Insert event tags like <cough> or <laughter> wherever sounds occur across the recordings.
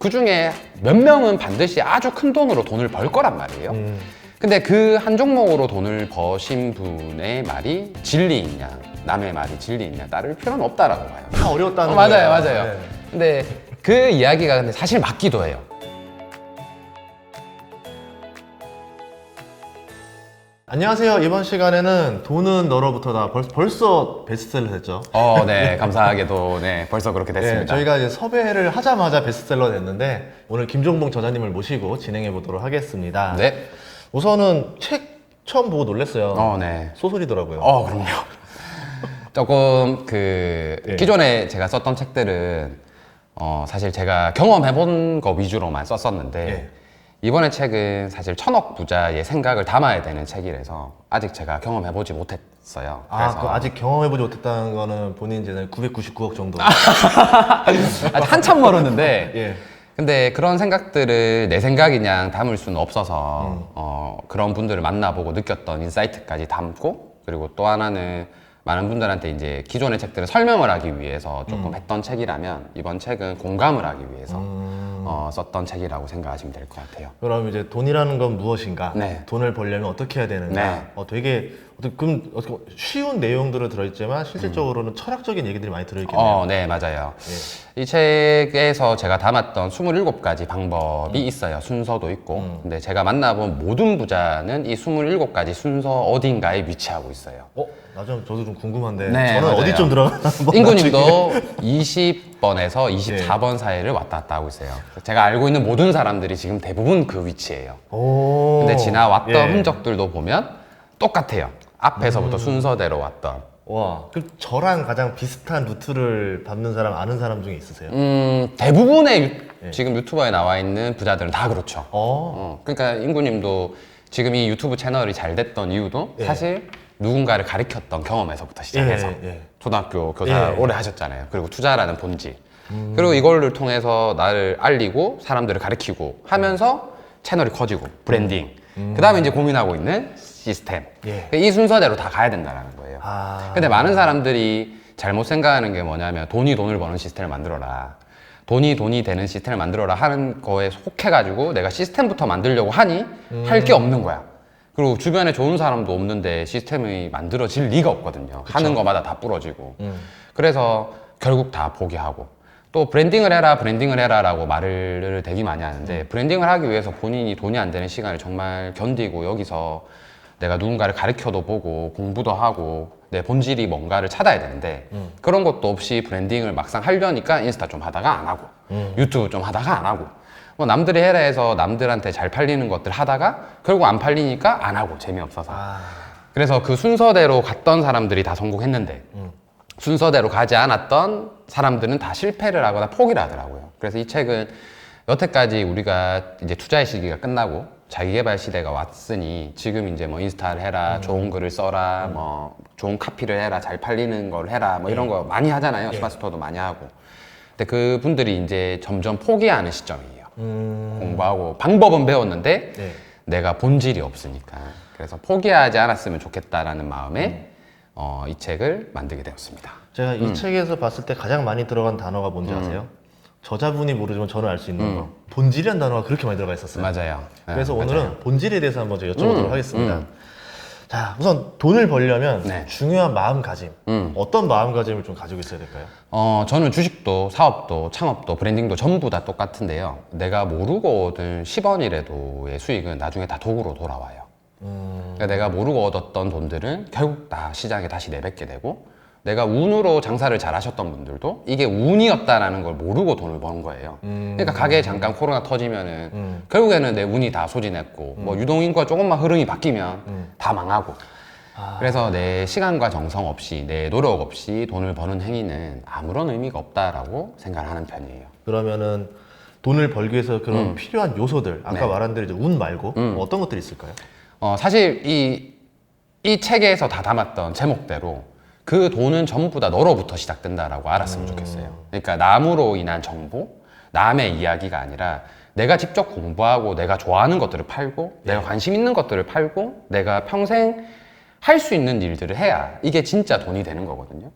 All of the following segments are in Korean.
그 중에 몇 명은 반드시 아주 큰 돈으로 돈을 벌 거란 말이에요. 음. 근데 그 한 종목으로 돈을 버신 분의 말이 진리있냐, 남의 말이 진리있냐 따를 필요는 없다라고 봐요. 다 어려웠다는 어, 맞아요, 거예요. 맞아요. 네. 근데 그 이야기가 근데 사실 맞기도 해요. 안녕하세요. 이번 시간에는 돈은 너로부터 다. 벌써, 벌써 베스트셀러 됐죠. 어, 네, <laughs> 감사하게도 네, 벌써 그렇게 네, 됐습니다. 저희가 이제 섭외를 하자마자 베스트셀러 됐는데 오늘 김종봉 저자님을 모시고 진행해 보도록 하겠습니다. 네, 우선은 책 처음 보고 놀랐어요. 어, 네. 소설이더라고요. 어, 그럼요. <laughs> 조금 그 예. 기존에 제가 썼던 책들은 어, 사실 제가 경험해본 거 위주로만 썼었는데 예. 이번에 책은 사실 천억 부자의 생각을 담아야 되는 책이라서 아직 제가 경험해보지 못했어요. 아, 그 아직 경험해보지 못했다는 거는 본인 이제 999억 정도. <laughs> 아직 한참 멀었는데 <laughs> 예. 근데 그런 생각들을 내 생각이냥 담을 수는 없어서 음. 어, 그런 분들을 만나보고 느꼈던 인사이트까지 담고 그리고 또 하나는 많은 분들한테 이제 기존의 책들을 설명을 하기 위해서 조금 했던 책이라면 이번 책은 공감을 하기 위해서 음. 어, 썼던 책이라고 생각하시면 될 것 같아요. 그럼 이제 돈이라는 건 무엇인가? 네. 돈을 벌려면 어떻게 해야 되는가? 네. 어, 되게 어떻게 그럼 어떻게 쉬운 내용들은 들어있지만 실질적으로는 철학적인 얘기들이 많이 들어있겠네요. 어, 네, 맞아요. 예. 이 책에서 제가 담았던 27가지 방법이 있어요. 순서도 있고. 근데 제가 만나본 모든 부자는 이 27가지 순서 어딘가에 위치하고 있어요. 어, 나좀 저도 좀 궁금한데 네, 저는 맞아요. 어디 좀 들어가나 한번 인구님도 20 번에서 24번 사이를 왔다 갔다 하고 있어요. 제가 알고 있는 모든 사람들이 지금 대부분 그 위치예요. 오. 근데 지나왔던 예. 흔적들도 보면 똑같아요. 앞에서부터 음. 순서대로 왔던. 와, 그 저랑 가장 비슷한 루트를 밟는 사람 아는 사람 중에 있으세요? 음, 대부분의 유- 예. 지금 유튜버에 나와 있는 부자들은 다 그렇죠. 어. 어, 그러니까 인구님도 지금 이 유튜브 채널이 잘 됐던 이유도 예. 사실 누군가를 가르쳤던 경험에서부터 시작해서 예, 예. 초등학교 교사 예. 오래 하셨잖아요. 그리고 투자라는 본질. 그리고 이걸를 통해서 나를 알리고 사람들을 가르치고 하면서 채널이 커지고 브랜딩. 그 다음에 이제 고민하고 있는 시스템. 예. 이 순서대로 다 가야 된다는 거예요. 아. 근데 많은 사람들이 잘못 생각하는 게 뭐냐면 돈이 돈을 버는 시스템을 만들어라. 돈이 돈이 되는 시스템을 만들어라 하는 거에 속해가지고 내가 시스템부터 만들려고 하니 할게 없는 거야. 그리고 주변에 좋은 사람도 없는데 시스템이 만들어질 리가 없거든요. 하는 거마다 다 부러지고. 음. 그래서 결국 다 포기하고. 또 브랜딩을 해라, 브랜딩을 해라 라고 말을 되게 많이 하는데 브랜딩을 하기 위해서 본인이 돈이 안 되는 시간을 정말 견디고 여기서 내가 누군가를 가르쳐도 보고 공부도 하고 내 본질이 뭔가를 찾아야 되는데 그런 것도 없이 브랜딩을 막상 하려니까 인스타 좀 하다가 안 하고 유튜브 좀 하다가 안 하고 뭐 남들이 해라 해서 남들한테 잘 팔리는 것들 하다가 결국 안 팔리니까 안 하고 재미없어서 아. 그래서 그 순서대로 갔던 사람들이 다 성공했는데 순서대로 가지 않았던 사람들은 다 실패를 하거나 포기를 하더라고요. 그래서 이 책은 여태까지 우리가 이제 투자의 시기가 끝나고 자기개발 시대가 왔으니 지금 이제 뭐 인스타를 해라, 좋은 글을 써라, 뭐 좋은 카피를 해라, 잘 팔리는 걸 해라, 뭐 이런 거 많이 하잖아요. 스마스토도 많이 하고. 근데 그 분들이 이제 점점 포기하는 시점이에요. 음. 공부하고 방법은 배웠는데 네. 내가 본질이 없으니까 그래서 포기하지 않았으면 좋겠다라는 마음에 어, 이 책을 만들게 되었습니다. 제가 이 책에서 봤을 때 가장 많이 들어간 단어가 뭔지 아세요? 저자분이 모르지만 저는 알 수 있는 거. 본질이라는 단어가 그렇게 많이 들어가 있었어요. 맞아요. 네, 그래서 맞아요. 오늘은 본질에 대해서 한번 좀 여쭤보도록 음, 하겠습니다. 음. 자, 우선 돈을 벌려면 네. 중요한 마음가짐. 음. 어떤 마음가짐을 좀 가지고 있어야 될까요? 어, 저는 주식도 사업도 창업도 브랜딩도 전부 다 똑같은데요. 내가 모르고 얻은 10원이라도의 수익은 나중에 다 도구로 돌아와요. 그러니까 내가 모르고 얻었던 돈들은 결국 다 시장에 다시 내뱉게 되고 내가 운으로 장사를 잘 하셨던 분들도 이게 운이었다라는 걸 모르고 돈을 번 거예요. 그러니까 가게에 잠깐 코로나 터지면은 음. 결국에는 내 운이 다 소진했고 뭐 유동인구가 조금만 흐름이 바뀌면 음. 다 망하고 아. 그래서 내 시간과 정성 없이 내 노력 없이 돈을 버는 행위는 아무런 의미가 없다라고 생각을 하는 편이에요. 그러면은 돈을 벌기 위해서 그런 필요한 요소들, 아까 네. 말한 대로 이제 운 말고 뭐 어떤 것들이 있을까요? 어, 사실 이, 이 책에서 다 담았던 제목대로 그 돈은 전부 다 너로부터 시작된다라고 알았으면 좋겠어요. 그러니까 남으로 인한 정보, 남의 이야기가 아니라 내가 직접 공부하고 내가 좋아하는 것들을 팔고 내가 관심 있는 것들을 팔고 내가 평생 할 수 있는 일들을 해야 이게 진짜 돈이 되는 거거든요.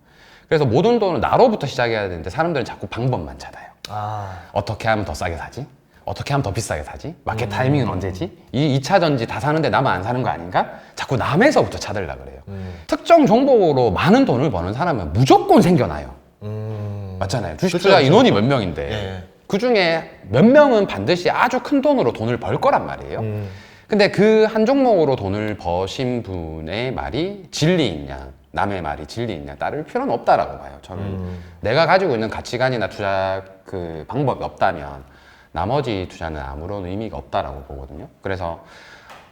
그래서 모든 돈은 나로부터 시작해야 되는데 사람들은 자꾸 방법만 찾아요. 아, 어떻게 하면 더 싸게 사지? 어떻게 하면 더 비싸게 사지? 마켓 타이밍은 언제지? 이 2차 전지 다 사는데 나만 안 사는 거 아닌가? 자꾸 남에서부터 찾으려 그래요. 특정 종목으로 많은 돈을 버는 사람은 무조건 생겨나요. 음, 맞잖아요. 주식 투자 인원이. 몇 명인데 예. 그 중에 몇 명은 반드시 아주 큰 돈으로 돈을 벌 거란 말이에요. 음, 근데 그 한 종목으로 돈을 버신 분의 말이 진리 있냐, 남의 말이 진리 있냐 따를 필요는 없다라고 봐요. 저는 음. 내가 가지고 있는 가치관이나 투자 그 방법이 없다면 나머지 투자는 아무런 의미가 없다라고 보거든요. 그래서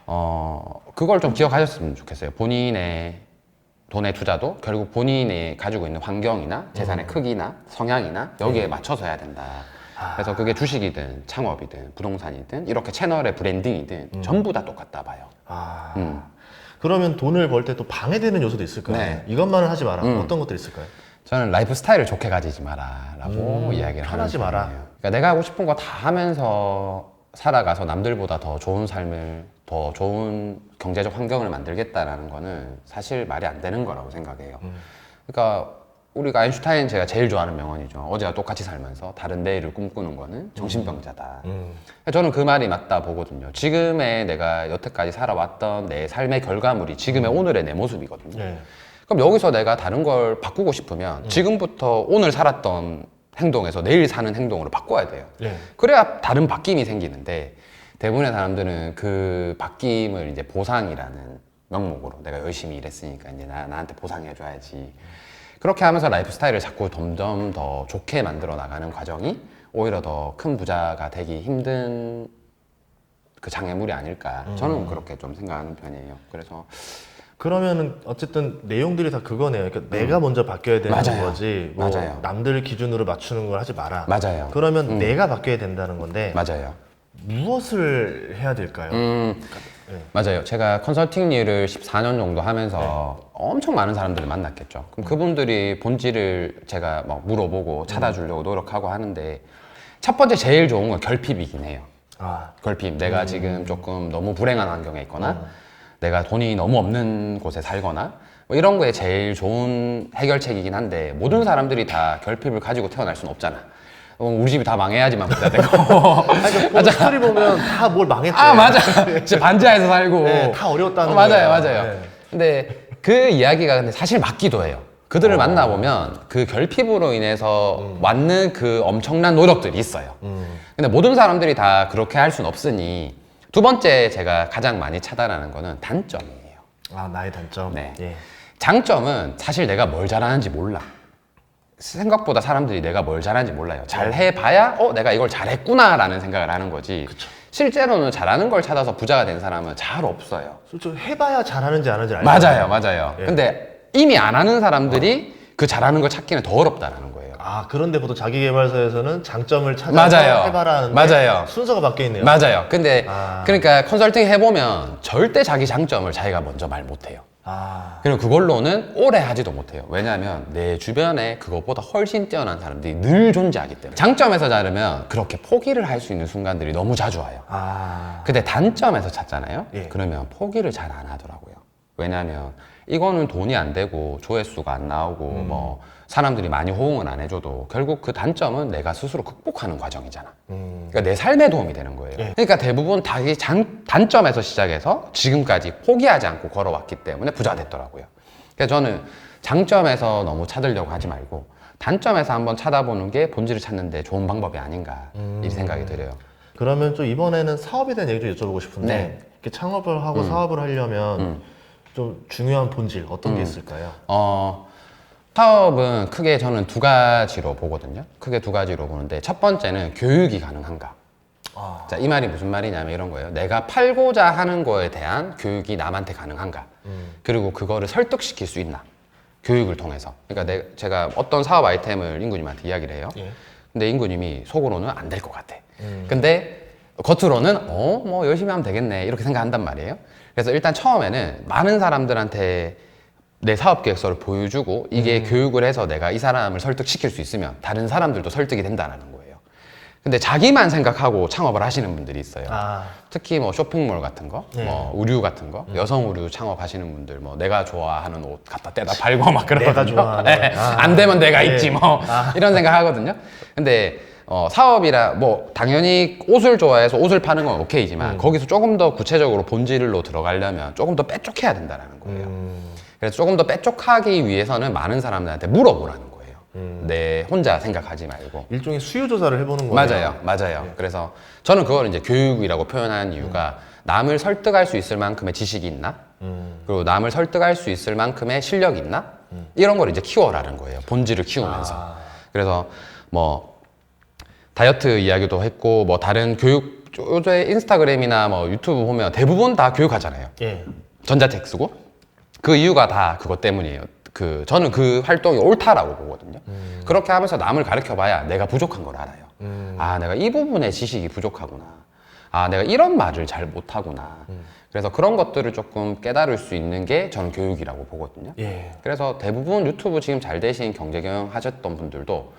어 그걸 좀 기억하셨으면 좋겠어요. 본인의 돈의 투자도 결국 본인이 가지고 있는 환경이나 재산의 크기나 성향이나 여기에 맞춰서 해야 된다. 그래서 그게 주식이든 창업이든 부동산이든 이렇게 채널의 브랜딩이든 전부 다 똑같다 봐요. 아. 음. 그러면 돈을 벌 때 또 방해되는 요소도 있을까요? 네. 이것만은 하지 마라. 음. 어떤 것들 있을까요? 저는 라이프 스타일을 좋게 가지지 마라 라고 음, 이야기를 편하지 하는 마라. 그러니까 내가 하고 싶은 거 다 하면서 살아가서 남들보다 더 좋은 삶을 더 좋은 경제적 환경을 만들겠다라는 거는 사실 말이 안 되는 거라고 생각해요. 음. 그러니까 우리가 아인슈타인 제가 제일 좋아하는 명언이죠. 어제와 똑같이 살면서 다른 내일을 꿈꾸는 거는 정신병자다. 음. 저는 그 말이 맞다 보거든요. 지금의 내가 여태까지 살아왔던 내 삶의 결과물이 지금의 오늘의 내 모습이거든요. 네. 그럼 여기서 내가 다른 걸 바꾸고 싶으면 지금부터 오늘 살았던 행동에서 내일 사는 행동으로 바꿔야 돼요. 네. 그래야 다른 바뀜이 생기는데 대부분의 사람들은 그 바뀜을 이제 보상이라는 명목으로 내가 열심히 일했으니까 이제 나, 나한테 보상해줘야지. 그렇게 하면서 라이프 스타일을 자꾸 점점 더 좋게 만들어 나가는 과정이 오히려 더 큰 부자가 되기 힘든 그 장애물이 아닐까. 저는 그렇게 좀 생각하는 편이에요. 그래서 그러면은 어쨌든 내용들이 다 그거네요. 그러니까 내가 먼저 바뀌어야 되는 음. 맞아요. 거지. 뭐 맞아요. 남들 기준으로 맞추는 걸 하지 마라. 맞아요. 그러면 내가 바뀌어야 된다는 건데 맞아요. 무엇을 해야 될까요? 음, 네. 맞아요. 제가 컨설팅 일을 14년 정도 하면서 엄청 많은 사람들을 만났겠죠. 그럼 그분들이 본질을 제가 막 물어보고 찾아주려고 노력하고 하는데 첫 번째 제일 좋은 건 결핍이긴 해요. 아, 결핍. 내가 지금 조금 너무 불행한 환경에 있거나 내가 돈이 너무 없는 곳에 살거나 뭐 이런 거에 제일 좋은 해결책이긴 한데 모든 사람들이 다 결핍을 가지고 태어날 수는 없잖아. 어, 우리 집이 다 망해야지만 부자 되고. <laughs> 아니, 그러니까 스토리 보면 다 뭘 망했대. 아 맞아. 진짜 반지하에서 살고. 네, 다 어려웠다는 어, 맞아요, 거예요. 맞아요. 네. 근데 그 이야기가 근데 사실 맞기도 해요. 그들을 만나보면 그 결핍으로 인해서 맞는 그 엄청난 노력들이 있어요. 음. 근데 모든 사람들이 다 그렇게 할 수는 없으니 두 번째 제가 가장 많이 차단하는 거는 단점이에요. 아, 나의 단점. 네. 예. 장점은 사실 내가 뭘 잘하는지 몰라. 생각보다 사람들이 내가 뭘 잘하는지 몰라요. 잘 해봐야 어 내가 이걸 잘했구나라는 생각을 하는 거지. 실제로는 잘하는 걸 찾아서 부자가 된 사람은 잘 없어요. 솔직히 해봐야 잘하는지 안 하는지 알죠. 맞아요, 맞아요. 예. 근데 이미 안 하는 사람들이 그 잘하는 걸 찾기는 더 어렵다라는 거예요. 아, 그런데 보통 자기개발서에서는 장점을 찾아서 맞아요. 해봐라 하는데 맞아요. 순서가 바뀌어 있네요. 맞아요. 근데 아. 그러니까 컨설팅 해보면 절대 자기 장점을 자기가 먼저 말 못해요. 아, 그리고 그걸로는 오래 하지도 못해요. 왜냐하면 내 주변에 그것보다 훨씬 뛰어난 사람들이 늘 존재하기 때문에. 장점에서 자르면 그렇게 포기를 할 수 있는 순간들이 너무 자주 와요. 아, 근데 단점에서 찾잖아요. 예. 그러면 포기를 잘 안 하더라고요. 왜냐하면 이거는 돈이 안 되고 조회수가 안 나오고 음. 뭐 사람들이 많이 호응을 안 해줘도 결국 그 단점은 내가 스스로 극복하는 과정이잖아. 음, 그러니까 내 삶에 도움이 되는 거예요. 예. 그러니까 대부분 자기 장, 단점에서 시작해서 지금까지 포기하지 않고 걸어왔기 때문에 부자가 됐더라고요. 그래서 저는 장점에서 너무 찾으려고 하지 말고 단점에서 한번 찾아보는 게 본질을 찾는 데 좋은 방법이 아닌가 음. 이 생각이 들어요. 그러면 좀 이번에는 사업에 대한 얘기 좀 여쭤보고 싶은데 네. 이렇게 창업을 하고 사업을 하려면 음. 좀 중요한 본질 어떤 게 있을까요? 어, 사업은 크게 저는 두 가지로 보거든요. 크게 두 가지로 보는데 첫 번째는 교육이 가능한가. 아, 자, 이 말이 무슨 말이냐면 이런 거예요. 내가 팔고자 하는 거에 대한 교육이 남한테 가능한가. 음. 그리고 그거를 설득시킬 수 있나. 교육을 통해서. 그러니까 내, 제가 어떤 사업 아이템을 인구님한테 이야기를 해요. 예. 근데 인구님이 속으로는 안 될 것 같아. 음. 근데 겉으로는 어, 뭐 열심히 하면 되겠네. 이렇게 생각한단 말이에요. 그래서 일단 처음에는 많은 사람들한테 내 사업 계획서를 보여주고 이게 음. 교육을 해서 내가 이 사람을 설득시킬 수 있으면 다른 사람들도 설득이 된다는 거예요. 근데 자기만 생각하고 창업을 하시는 분들이 있어요. 아, 특히 뭐 쇼핑몰 같은 거, 네. 음. 뭐 의류 같은 거, 여성 의류 창업하시는 분들, 뭐 내가 좋아하는 옷 갖다 떼다 팔고 막 그러거든요. 내가 좋아하는. <laughs> 네. 아. 안 되면 내가 네. 있지 뭐 아. 이런 생각 하거든요. 근데 어, 사업이라 뭐 당연히 옷을 좋아해서 옷을 파는 건 오케이지만 거기서 조금 더 구체적으로 본질로 들어가려면 조금 더 빼쪽해야 된다는 거예요. 음. 그래서 조금 더 빼쪽하기 위해서는 많은 사람들한테 물어보라는 거예요. 내 혼자 생각하지 말고. 일종의 수요 조사를 해보는 거예요. 맞아요, 맞아요. 그래서 저는 그걸 이제 교육이라고 표현하는 이유가 남을 설득할 수 있을 만큼의 지식이 있나? 음. 그리고 남을 설득할 수 있을 만큼의 실력이 있나? 이런 걸 이제 키워라는 거예요. 본질을 키우면서. 아. 그래서 뭐 다이어트 이야기도 했고 뭐 다른 교육 요새 인스타그램이나 뭐 유튜브 보면 대부분 다 교육하잖아요. 예. 전자책 쓰고 그 이유가 다 그것 때문이에요. 그 저는 그 활동이 옳다라고 보거든요. 그렇게 하면서 남을 가르쳐 봐야 내가 부족한 걸 알아요. 아 내가 이 부분에 지식이 부족하구나. 아 내가 이런 말을 잘 못하구나. 그래서 그런 것들을 조금 깨달을 수 있는 게 저는 교육이라고 보거든요. 예. 그래서 대부분 유튜브 지금 잘 되신 경제경영 하셨던 분들도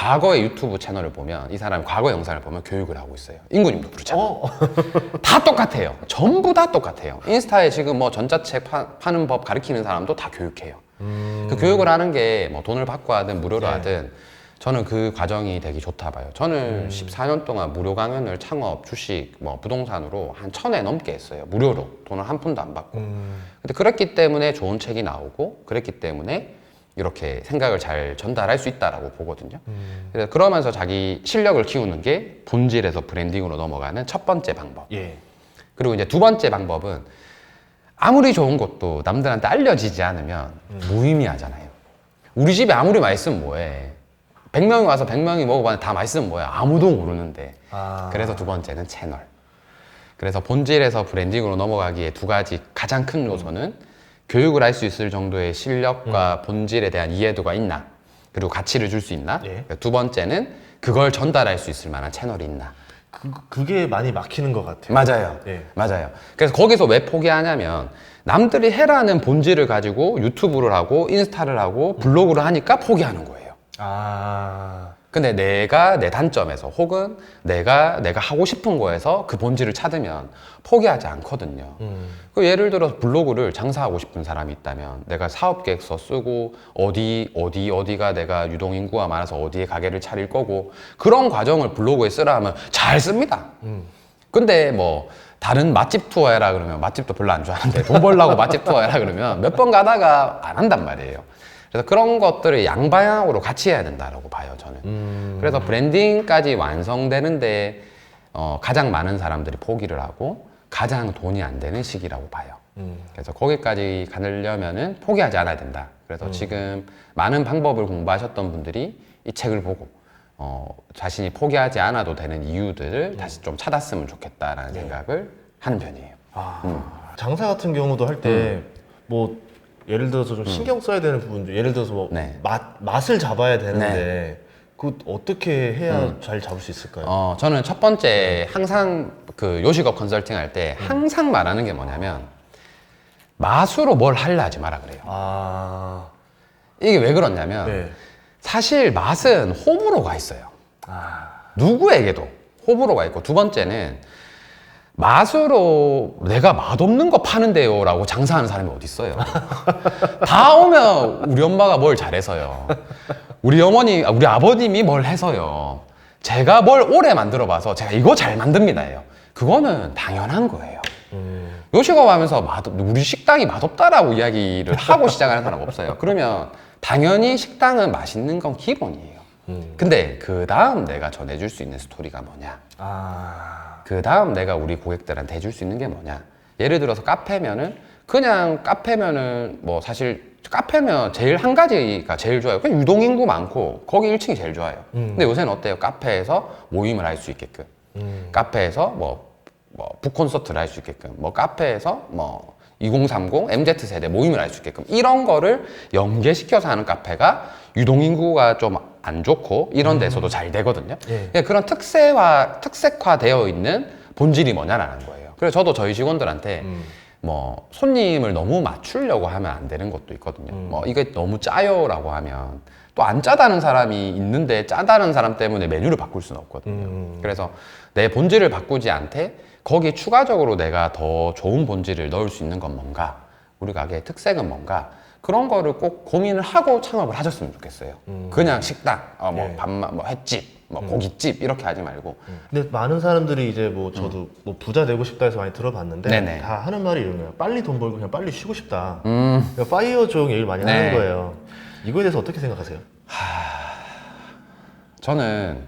과거의 유튜브 채널을 보면 이 사람이 과거 영상을 보면 교육을 하고 있어요. 인구님도 그렇잖아요. 어. <laughs> 다 똑같아요. 전부 다 똑같아요. 인스타에 지금 뭐 전자책 파, 파는 법 가르치는 사람도 다 교육해요. 그 교육을 하는 게 뭐 돈을 받고 하든 무료로 네. 하든 저는 그 과정이 되게 좋다 봐요. 저는 14년 동안 무료 강연을 창업, 주식, 뭐 부동산으로 한 천회 넘게 했어요. 무료로 돈을 한 푼도 안 받고. 음. 근데 그랬기 때문에 좋은 책이 나오고 그랬기 때문에 이렇게 생각을 잘 전달할 수 있다라고 보거든요. 그래서 그러면서 자기 실력을 키우는 게 본질에서 브랜딩으로 넘어가는 첫 번째 방법. 예. 그리고 이제 두 번째 방법은 아무리 좋은 것도 남들한테 알려지지 않으면 무의미하잖아요. 우리 집에 아무리 맛있으면 뭐해. 100명이 와서 100명이 먹어봤는데 다 맛있으면 뭐야. 아무도 모르는데. 아. 그래서 두 번째는 채널. 그래서 본질에서 브랜딩으로 넘어가기에 두 가지 가장 큰 요소는 교육을 할 수 있을 정도의 실력과 본질에 대한 이해도가 있나. 그리고 가치를 줄 수 있나. 예. 두 번째는 그걸 전달할 수 있을 만한 채널이 있나. 그, 그게 많이 막히는 것 같아요. 맞아요. 예. 맞아요. 그래서 거기서 왜 포기하냐면 남들이 해라는 본질을 가지고 유튜브를 하고 인스타를 하고 블로그를 하니까 포기하는 거예요. 아. 근데 내가 내 단점에서 혹은 내가 내가 하고 싶은 거에서 그 본질을 찾으면 포기하지 않거든요. 음. 그 예를 들어서 블로그를 장사하고 싶은 사람이 있다면 내가 사업 계획서 쓰고 어디 어디 어디가 내가 유동 인구가 많아서 어디에 가게를 차릴 거고 그런 과정을 블로그에 쓰라 하면 잘 씁니다. 음. 근데 뭐 다른 맛집 투어 해라 그러면 맛집도 별로 안 좋아하는데 돈 벌라고 맛집 투어 해라 그러면 몇 번 가다가 안 한단 말이에요. 그래서 그런 것들을 양방향으로 같이 해야 된다라고 봐요, 저는. 음. 그래서 브랜딩까지 완성되는데 어, 가장 많은 사람들이 포기를 하고 가장 돈이 안 되는 시기라고 봐요. 음. 그래서 거기까지 가려면은 포기하지 않아야 된다. 그래서 지금 많은 방법을 공부하셨던 분들이 이 책을 보고 어, 자신이 포기하지 않아도 되는 이유들을 다시 좀 찾았으면 좋겠다라는 생각을 하는 편이에요. 아. 장사 같은 경우도 할 때뭐 예를 들어서 좀 신경 써야 되는 부분도 예를 들어서 뭐 네. 맛, 맛을 잡아야 되는데 그 어떻게 해야 잘 잡을 수 있을까요? 어, 저는 첫 번째 항상 그 요식업 컨설팅 할 때 항상 말하는 게 뭐냐면 맛으로 뭘 하려 하지 마라 그래요. 아. 이게 왜 그러냐면 네. 사실 맛은 호불호가 있어요. 아. 누구에게도 호불호가 있고 두 번째는 맛으로 내가 맛없는 거 파는데요 라고 장사하는 사람이 어디 있어요 <laughs> 다 오면 우리 엄마가 뭘 잘해서요 우리 어머니 아, 우리 아버님이 뭘 해서요 제가 뭘 오래 만들어 봐서 제가 이거 잘 만듭니다예요 그거는 당연한 거예요 음. 요식업 하면서 맛, 우리 식당이 맛없다라고 이야기를 하고 시작하는 사람 없어요 그러면 당연히 식당은 맛있는 건 기본이에요 음. 근데 그 다음 내가 전해줄 수 있는 스토리가 뭐냐? 아. 그 다음 내가 우리 고객들한테 해줄 수 있는 게 뭐냐? 예를 들어서 카페면은 그냥 카페면은 뭐 사실 카페면 제일 한 가지가 제일 좋아요. 그냥 유동인구 많고 거기 1층이 제일 좋아요. 음. 근데 요새는 어때요? 카페에서 모임을 할 수 있게끔, 음. 카페에서 뭐, 뭐 북콘서트를 할 수 있게끔, 뭐 카페에서 뭐 2030 MZ 세대 모임을 할 수 있게끔 이런 거를 연계시켜서 하는 카페가 유동인구가 좀 안 좋고 이런 데서도 잘 되거든요. 예. 그러니까 그런 특색화 특색화되어 있는 본질이 뭐냐라는 거예요. 그래서 저도 저희 직원들한테 음. 뭐 손님을 너무 맞추려고 하면 안 되는 것도 있거든요. 음. 뭐 이게 너무 짜요라고 하면 또 안 짜다는 사람이 있는데 짜다는 사람 때문에 메뉴를 바꿀 수는 없거든요. 음. 그래서 내 본질을 바꾸지 않되 거기에 추가적으로 내가 더 좋은 본질을 넣을 수 있는 건 뭔가 우리 가게의 특색은 뭔가 그런 거를 꼭 고민을 하고 창업을 하셨으면 좋겠어요. 음. 그냥 식당, 어, 뭐 네. 밥만, 뭐 횟집 뭐 고깃집 이렇게 하지 말고 근데 많은 사람들이 이제 뭐 저도 뭐 부자 되고 싶다 해서 많이 들어봤는데 음. 네네. 다 하는 말이 이런 거예요. 빨리 돈 벌고 그냥 빨리 쉬고 싶다. 음. 그러니까 파이어족 얘기를 많이 네. 하는 거예요. 이거에 대해서 어떻게 생각하세요? 저는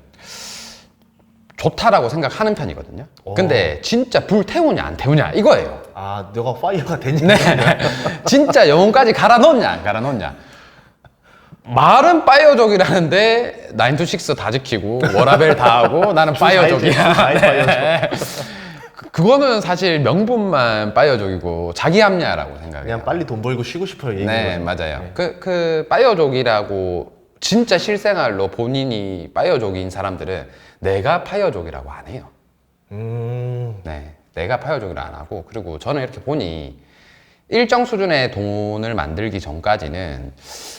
좋다라고 생각하는 편이거든요. 오. 근데 진짜 불 태우냐 안 태우냐 이거예요. 아, 너가 파이어가 되냐? 네. <laughs> 진짜 영혼까지 갈아 넣냐 안 갈아 넣냐. 말은 파이어족이라는데 9to6 다 지키고 워라벨 다 하고 나는 파이어족이야. 네. 그- 그거는 사실 명분만 파이어족이고 자기 합리화라고 생각해요. 그냥 빨리 돈 벌고 쉬고 싶어요. 얘기인 네, 거죠. 맞아요. 그, 그, 파이어족이라고 진짜 실생활로 본인이 파이어족인 사람들은 내가 파이어족이라고 안 해요. 음, 네. 내가 파이어족이라 안 하고, 그리고 저는 이렇게 보니 일정 수준의 돈을 만들기 전까지는,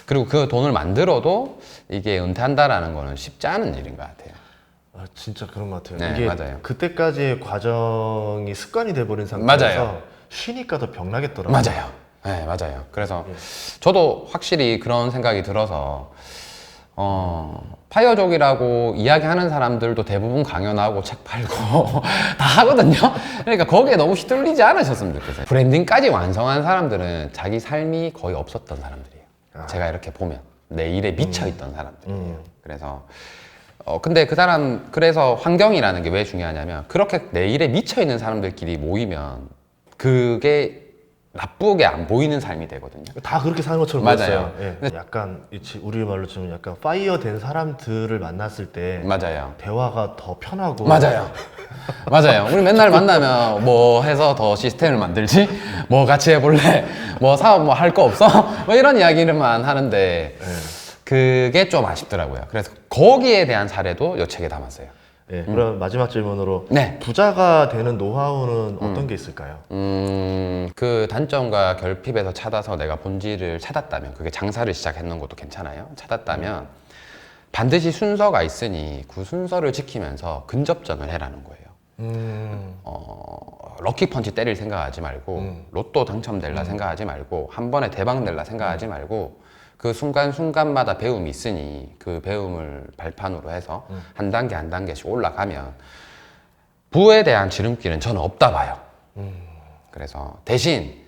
그리고 그 돈을 만들어도 이게 은퇴한다라는 거는 쉽지 않은 일인 것 같아요. 아, 진짜 그런 것 같아요. 네, 이게 맞아요. 그때까지의 과정이 습관이 돼버린 상태에서 맞아요. 쉬니까 더 병나겠더라고요. 맞아요. 네, 맞아요. 그래서 저도 확실히 그런 생각이 들어서 어, 파이어족이라고 이야기하는 사람들도 대부분 강연하고 책 팔고 <laughs> 다 하거든요. 그러니까 거기에 너무 휘둘리지 않으셨으면 좋겠어요. 브랜딩까지 완성한 사람들은 자기 삶이 거의 없었던 사람들이에요. 제가 이렇게 보면 내 일에 미쳐 있던 사람들이에요. 그래서 어 근데 그 사람 그래서 환경이라는 게 왜 중요하냐면 그렇게 내 일에 미쳐 있는 사람들끼리 모이면 그게 나쁘게 안 보이는 삶이 되거든요. 다 그렇게 사는 것처럼 맞아요. 보였어요. 예. 약간 이치- 우리 말로 치면 약간 파이어 된 사람들을 만났을 때 맞아요. 대화가 더 편하고 맞아요. 맞아요. 우리 맨날 만나면 뭐 해서 더 시스템을 만들지? 뭐 같이 해볼래? 뭐 사업 뭐 할 거 없어? 뭐 이런 이야기를만 하는데 예. 그게 좀 아쉽더라고요. 그래서 거기에 대한 사례도 요 책에 담았어요. 예. 그럼 마지막 질문으로 네. 부자가 되는 노하우는 어떤 게 있을까요? 음, 그 단점과 결핍에서 찾아서 내가 본질을 찾았다면, 그게 장사를 시작했는 것도 괜찮아요. 찾았다면, 반드시 순서가 있으니 그 순서를 지키면서 근접전을 해라는 거예요. 음, 어, 럭키 펀치 때릴 생각하지 말고, 음. 로또 당첨될라 생각하지 말고, 한 번에 대박 낼라 생각하지 말고, 그 순간순간마다 배움이 있으니 그 배움을 발판으로 해서 한 단계 한 단계씩 올라가면 부에 대한 지름길은 저는 없다 봐요. 그래서 대신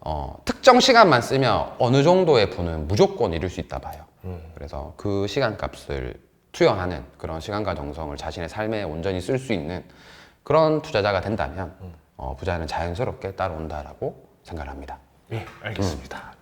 어, 특정 시간만 쓰면 어느 정도의 부는 무조건 이룰 수 있다 봐요. 그래서 그 시간 값을 투여하는 그런 시간과 정성을 자신의 삶에 온전히 쓸 수 있는 그런 투자자가 된다면 어, 부자는 자연스럽게 따라온다라고 생각합니다. 예, 알겠습니다.